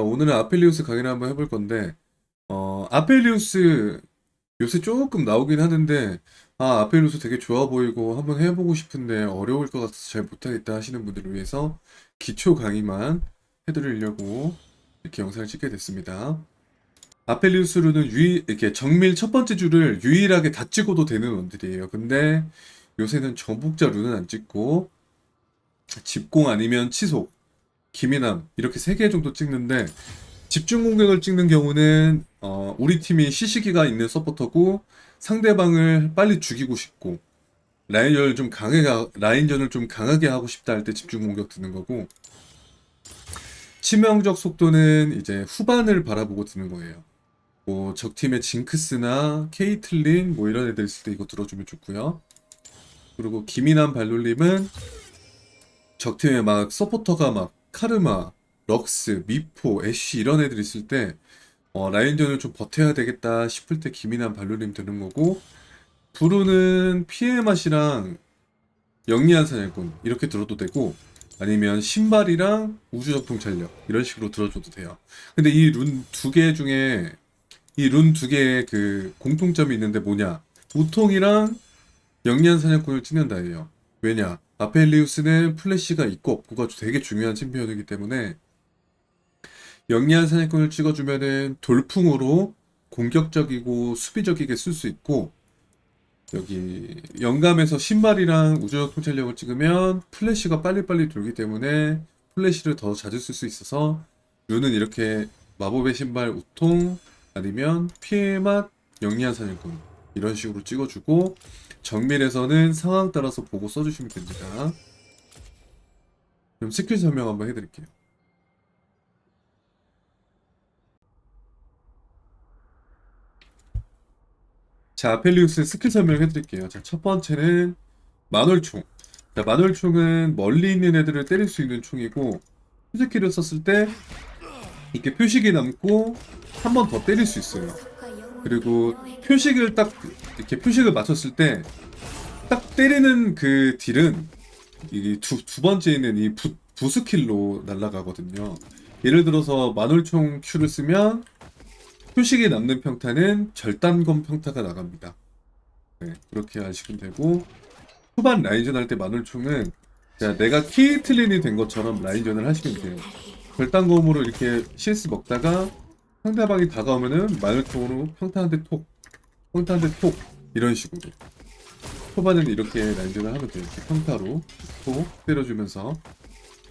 자, 오늘은 아펠리우스 강의를 한번 해볼 건데, 어, 아펠리우스 요새 조금 나오긴 하는데, 아, 아펠리우스 되게 좋아 보이고 한번 해보고 싶은데 어려울 것 같아서 잘 못하겠다 하시는 분들을 위해서 기초 강의만 해드리려고 이렇게 영상을 찍게 됐습니다. 아펠리우스 룰은 유일, 이렇게 정밀 첫 번째 줄을 유일하게 다 찍어도 되는 원들이에요. 근데 요새는 정복자 룰은 안 찍고, 집공 아니면 치속, 기미남 이렇게 세 개 정도 찍는데 집중 공격을 찍는 경우는 어, 우리 팀이 시시기가 있는 서포터고 상대방을 빨리 죽이고 싶고 라인전을 좀 강하게 하- 라인전을 좀 강하게 하고 싶다 할 때 집중 공격 드는 거고 치명적 속도는 이제 후반을 바라보고 드는 거예요. 뭐 적팀의 징크스나 케이틀린 뭐 이런 애들 있을 때 이거 들어주면 좋고요. 그리고 기민한 발놀림은 적팀에 막 서포터가 막 카르마, 럭스, 미포, 애쉬 이런 애들 있을 때 어, 라인전을 좀 버텨야 되겠다 싶을 때 기민한 발놀림 드는 거고 브루는 피해 맛이랑 영리한 사냥꾼 이렇게 들어도 되고 아니면 신발이랑 우주적 통찰력 이런 식으로 들어줘도 돼요. 근데 이 룬 두 개 중에 이 룬 두 개의 그 공통점이 있는데 뭐냐? 우통이랑 영리한 사냥꾼을 찍는다예요. 왜냐? 아펠리우스는 플래시가 있고 없고가 되게 중요한 챔피언이기 때문에 영리한 사냥꾼을 찍어주면은 돌풍으로 공격적이고 수비적이게 쓸 수 있고 여기 영감에서 신발이랑 우주적 통찰력을 찍으면 플래시가 빨리빨리 돌기 때문에 플래시를 더 자주 쓸 수 있어서 류는 이렇게 마법의 신발 우통 아니면 피해맛 영리한 사냥꾼 이런 식으로 찍어주고 정밀에서는 상황 따라서 보고 써주시면 됩니다. 그럼 스킬 설명 한번 해드릴게요. 자, 아펠리우스 스킬 설명 해드릴게요. 자, 첫 번째는 만월총. 자, 만월총은 멀리 있는 애들을 때릴 수 있는 총이고, 스킬을 썼을 때 이렇게 표식이 남고 한 번 더 때릴 수 있어요. 그리고 표식을 딱 이렇게 표식을 맞췄을 때 딱 때리는 그 딜은 이두 두 번째 있는 이 부, 부스킬로 날아가거든요. 예를 들어서 만월총 Q를 쓰면 표식이 남는 평타는 절단검 평타가 나갑니다. 네, 그렇게 하시면 되고 후반 라인전 할때 만월총은 자, 내가 키틀린이 된 것처럼 라인전을 하시면 돼요. 절단검으로 이렇게 CS 먹다가 상대방이 다가오면은 마늘통으로 평타 한대 톡, 평타 한대 톡, 이런 식으로. 초반에는 이렇게 라인전을 하면 돼요. 이렇게 평타로 톡 때려주면서.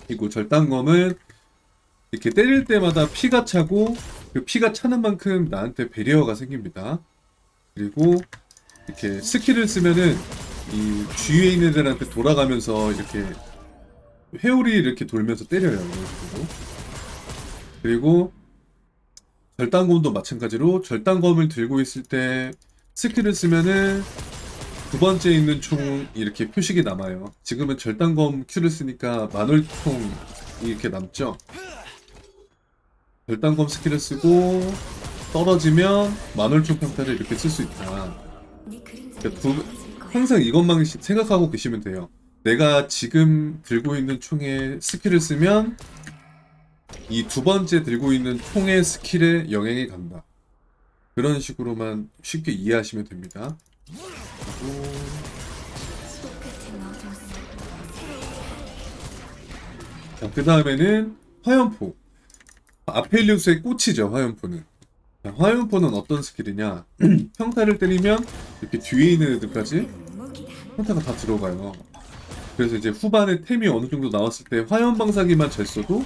그리고 절단검은 이렇게 때릴 때마다 피가 차고 그 피가 차는 만큼 나한테 베리어가 생깁니다. 그리고 이렇게 스킬을 쓰면은 이 주위에 있는 애들한테 돌아가면서 이렇게 회오리 이렇게 돌면서 때려요. 그리고 절단검도 마찬가지로 절단검을 들고 있을 때 스킬을 쓰면은 두 번째 있는 총 이렇게 표식이 남아요. 지금은 절단검 Q를 쓰니까 만월총 이렇게 남죠. 절단검 스킬을 쓰고 떨어지면 만월총 평타를 이렇게 쓸 수 있다. 그러니까 두- 항상 이것만 시- 생각하고 계시면 돼요. 내가 지금 들고 있는 총에 스킬을 쓰면 이 두 번째 들고 있는 총의 스킬에 영향이 간다. 그런 식으로만 쉽게 이해하시면 됩니다. 자, 그 다음에는 화염포. 아펠리우스의 꽃이죠, 화염포는. 자, 화염포는 어떤 스킬이냐? 평타를 때리면 이렇게 뒤에 있는 애들까지 평타가 다 들어가요. 그래서 이제 후반에 템이 어느 정도 나왔을 때 화염 방사기만 잘 써도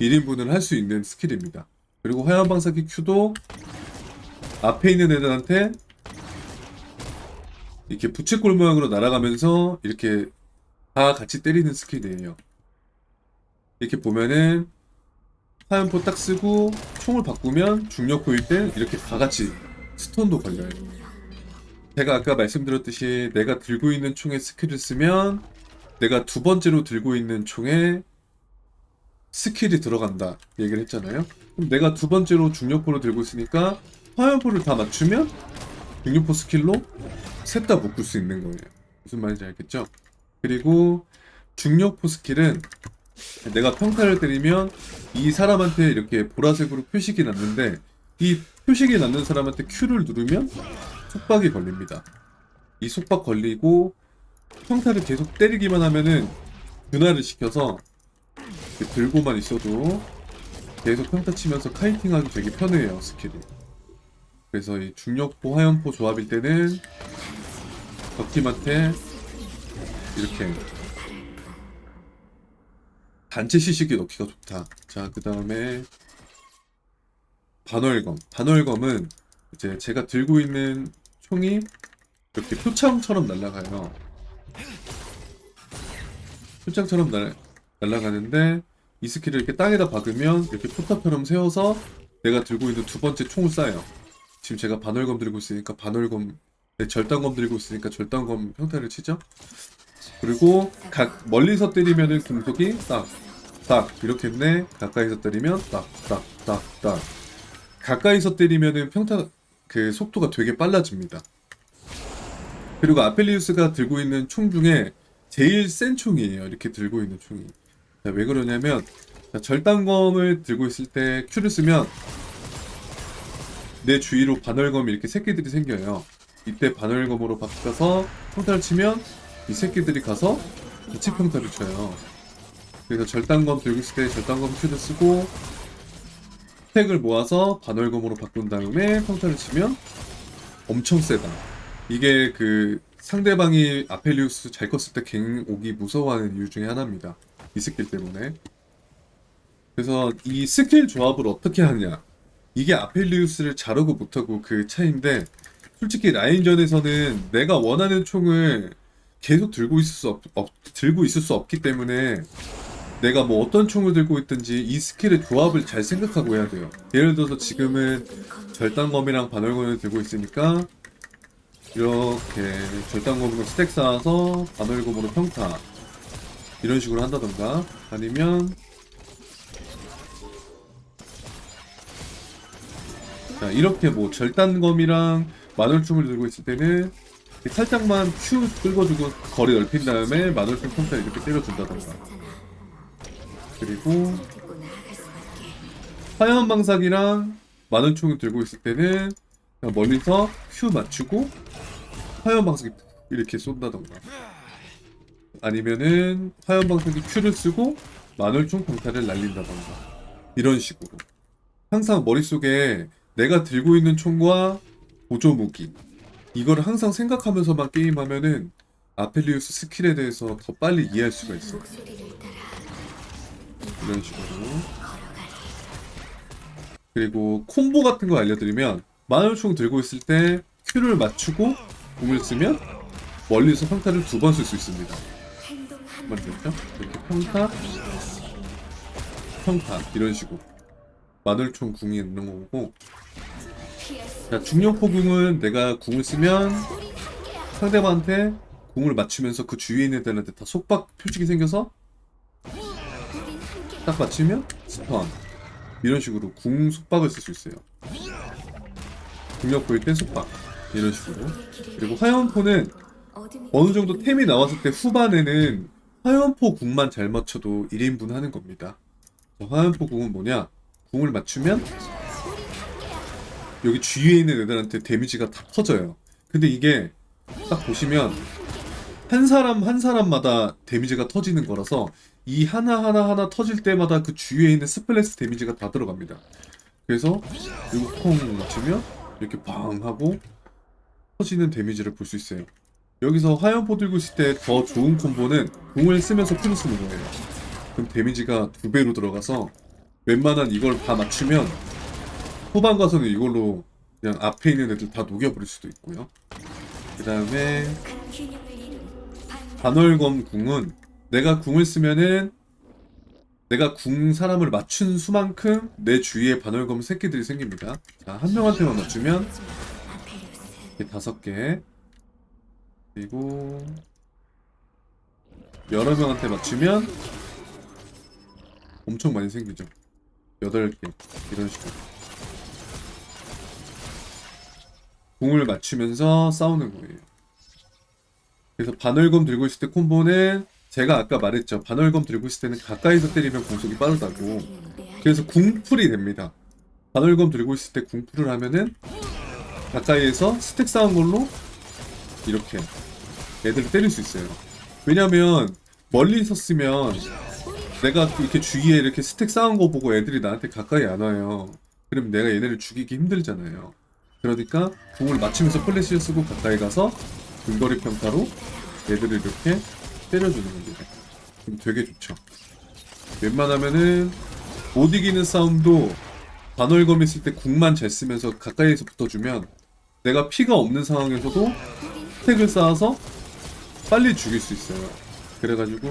1인분을 할 수 있는 스킬입니다. 그리고 화염 방사기 Q도 앞에 있는 애들한테 이렇게 부채꼴 모양으로 날아가면서 이렇게 다 같이 때리는 스킬이에요. 이렇게 보면은 화염포 딱 쓰고 총을 바꾸면 중력포일 때 이렇게 다 같이 스톤도 걸려요. 제가 아까 말씀드렸듯이 내가 들고 있는 총에 스킬을 쓰면 내가 두 번째로 들고 있는 총에 스킬이 들어간다 얘기를 했잖아요. 그럼 내가 두 번째로 중력포를 들고 있으니까 화염포를 다 맞추면 중력포 스킬로 셋 다 묶을 수 있는 거예요. 무슨 말인지 알겠죠? 그리고 중력포 스킬은 내가 평타를 때리면 이 사람한테 이렇게 보라색으로 표식이 났는데 이 표식이 났는 사람한테 Q를 누르면 속박이 걸립니다. 이 속박 걸리고 평타를 계속 때리기만 하면은 분할을 시켜서 이렇게 들고만 있어도 계속 평타 치면서 카이팅하기 되게 편해요 스킬이. 그래서 이 중력포 화염포 조합일 때는 적팀한테 이렇게 단체 시식에 넣기가 좋다. 자, 그 다음에 반월검. 반월검은 이제 제가 들고 있는 총이 이렇게 표창처럼 날아가요. 표창처럼 날, 날아가는데 이 스킬을 이렇게 땅에다 박으면 이렇게 포탑처럼 세워서 내가 들고 있는 두 번째 총을 쏴요. 지금 제가 반월검 들고 있으니까 반월검, 네, 절단검 들고 있으니까 절단검 평타를 치죠. 그리고 각 멀리서 때리면은 금속이 딱, 딱 이렇게 했네. 가까이서 때리면 딱, 딱, 딱, 딱. 가까이서 때리면은 평타 그 속도가 되게 빨라집니다. 그리고 아펠리우스가 들고 있는 총 중에 제일 센 총이에요. 이렇게 들고 있는 총이. 자, 왜 그러냐면 자, 절단검을 들고 있을 때 Q를 쓰면 내 주위로 반월검이 이렇게 새끼들이 생겨요. 이때 반월검으로 바꿔서 평타를 치면 이 새끼들이 가서 같이 평타를 쳐요. 그래서 절단검 들고 있을 때 절단검 큐를 쓰고 스택을 모아서 반월검으로 바꾼 다음에 평타를 치면 엄청 세다. 이게 그 상대방이 아펠리우스 잘 컸을 때 갱 오기 무서워하는 이유 중에 하나입니다. 이 스킬 때문에. 그래서 이 스킬 조합을 어떻게 하냐. 이게 아펠리우스를 잘하고 못하고 그 차이인데 솔직히 라인전에서는 내가 원하는 총을 계속 들고 있을 수 없, 없- 들고 있을 수 없기 때문에 내가 뭐 어떤 총을 들고 있든지 이 스킬의 조합을 잘 생각하고 해야 돼요. 예를 들어서 지금은 절단검이랑 반월검을 들고 있으니까 이렇게 절단검으로 스택 쌓아서 반월검으로 평타 이런 식으로 한다던가. 아니면 자 이렇게 뭐 절단검이랑 만월총을 들고 있을 때는 살짝만 큐 끌어주고 거리 넓힌 다음에 만월총 평타 이렇게 때려준다던가. 그리고 화염 방사기랑 만원총을 들고 있을 때는 멀리서 큐 맞추고 화염 방사기 이렇게 쏜다던가 아니면은 화염 방사기 큐를 쓰고 만월총 평타를 날린다던가. 이런 식으로. 항상 머릿속에 내가 들고 있는 총과 보조 무기. 이걸 항상 생각하면서만 게임하면은 아펠리우스 스킬에 대해서 더 빨리 이해할 수가 있어 요. 이런 식으로. 그리고 콤보 같은 거 알려드리면 만월총 들고 있을 때 Q를 맞추고 공을 쓰면 멀리서 평타를 두 번 쓸 수 있습니다 맞죠? 이렇게 평타 평타 이런 식으로. 만월총 궁이 있는 거고. 자 중력포 궁은 내가 궁을 쓰면 상대방한테 궁을 맞추면서 그 주위에 있는 애들한테 다 속박 표식이 생겨서 딱 맞추면 스턴. 이런 식으로 궁 속박을 쓸 수 있어요. 중력 보일 때 속박. 이런 식으로. 그리고 화염포는 어느 정도 템이 나왔을 때 후반에는 화염포 궁만 잘 맞춰도 1인분 하는 겁니다 자, 화염포 궁은 뭐냐 궁을 맞추면 여기 주위에 있는 애들한테 데미지가 다 터져요 근데 이게 딱 보시면 한 사람 한 사람마다 데미지가 터지는 거라서 이 하나 하나 하나 터질 때마다 그 주위에 있는 스플래시 데미지가 다 들어갑니다. 그래서 이거 콩 맞추면 이렇게 방 하고 터지는 데미지를 볼 수 있어요. 여기서 화염포 들고 있을 때 더 좋은 콤보는 궁을 쓰면서 큐를 쓰는 거예요. 그럼 데미지가 두 배로 들어가서 웬만한 이걸 다 맞추면 후반 가서는 이걸로 그냥 앞에 있는 애들 다 녹여버릴 수도 있고요. 그 다음에 반월검 궁은 내가 궁을 쓰면은 내가 궁 사람을 맞춘 수만큼 내 주위에 반월검 새끼들이 생깁니다. 자, 한 명한테만 맞추면 다섯 개 그리고 여러 명한테 맞추면 엄청 많이 생기죠. 여덟 개 이런 식으로 궁을 맞추면서 싸우는 거예요. 그래서 반월검 들고 있을 때 콤보는 제가 아까 말했죠. 반월검 들고 있을 때는 가까이서 때리면 공속이 빠르다고. 그래서 궁풀이 됩니다. 반월검 들고 있을 때 궁풀을 하면은 가까이에서 스택 쌓은 걸로 이렇게 애들을 때릴 수 있어요. 왜냐면 멀리 있었으면 내가 이렇게 주위에 이렇게 스택 쌓은 거 보고 애들이 나한테 가까이 안 와요. 그럼 내가 얘네를 죽이기 힘들잖아요. 그러니까 궁을 맞추면서 플래시를 쓰고 가까이 가서 근거리 평타로 얘들을 이렇게 때려주는 겁니다. 되게 좋죠. 웬만하면은 못 이기는 싸움도 반월검 있을 때 궁만 잘 쓰면서 가까이에서 붙어주면 내가 피가 없는 상황에서도 스택을 쌓아서 빨리 죽일 수 있어요. 그래가지고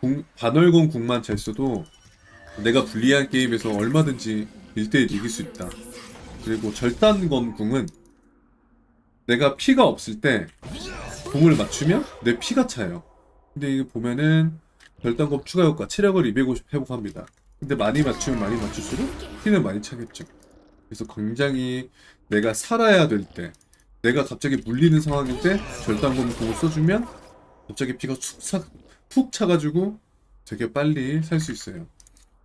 궁, 반월검 궁만 잘 써도 내가 불리한 게임에서 얼마든지 1대1 이길 수 있다. 그리고 절단검 궁은 내가 피가 없을 때 궁을 맞추면 내 피가 차요. 근데 이거 보면은 절단검 추가 효과 체력을 250 회복합니다. 근데 많이 맞추면 많이 맞출수록 피는 많이 차겠죠. 그래서 굉장히 내가 살아야 될 때, 내가 갑자기 물리는 상황일 때 절단검 궁을 써주면 갑자기 피가 툭, 차, 차가지고 되게 빨리 살 수 있어요.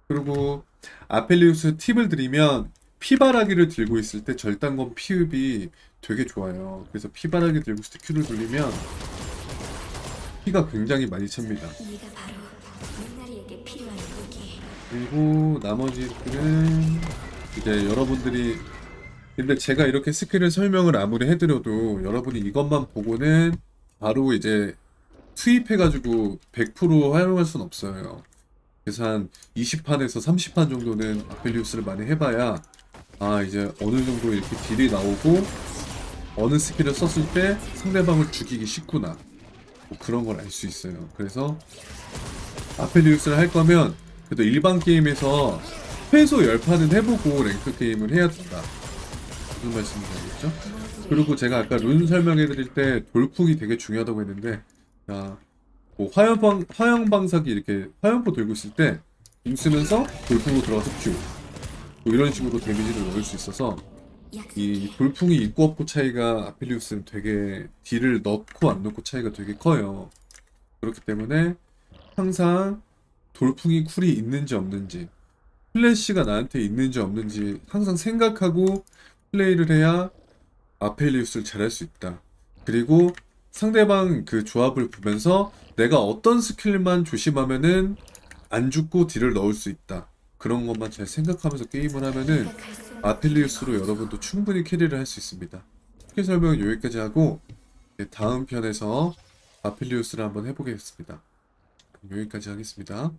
그리고 아펠리우스 팁을 드리면 피바라기를 들고 있을 때 절단검 피흡이 되게 좋아요. 그래서 피바라기 들고 있을 때 큐를 돌리면 피가 굉장히 많이 찹니다. 그리고 나머지들은 이제 여러분들이 근데 제가 이렇게 스킬을 설명을 아무리 해드려도 여러분이 이것만 보고는 바로 이제 투입해가지고 100% 활용할 순 없어요. 그래서 한 20판에서 30판 정도는 아펠리우스를 많이 해봐야 아 이제 어느 정도 이렇게 딜이 나오고 어느 스킬을 썼을 때 상대방을 죽이기 쉽구나 뭐 그런 걸 알 수 있어요. 그래서 아펠리우스를 할 거면 그래도 일반 게임에서 최소 10판은 해보고 랭크 게임을 해야 된다. 무슨 말씀이시죠? 그리고 제가 아까 룬 설명해 드릴 때 돌풍이 되게 중요하다고 했는데 자, 뭐 화염방 화염방사기 이렇게 화염포 들고 있을 때 공 쓰면서 돌풍으로 들어가서 큐. 뭐 이런 식으로 데미지를 넣을 수 있어서 이 돌풍이 있고 없고 차이가 아펠리우스는 되게 딜을 넣고 안 넣고 차이가 되게 커요. 그렇기 때문에 항상 돌풍이 쿨이 있는지 없는지 플래시가 나한테 있는지 없는지 항상 생각하고 플레이를 해야 아펠리우스를 잘할 수 있다. 그리고 상대방 그 조합을 보면서 내가 어떤 스킬만 조심하면은 안 죽고 딜을 넣을 수 있다. 그런 것만 잘 생각하면서 게임을 하면은 아펠리우스로 여러분도 충분히 캐리를 할 수 있습니다. 스킬 설명은 여기까지 하고 다음 편에서 아펠리우스를 한번 해보겠습니다. 여기까지 하겠습니다.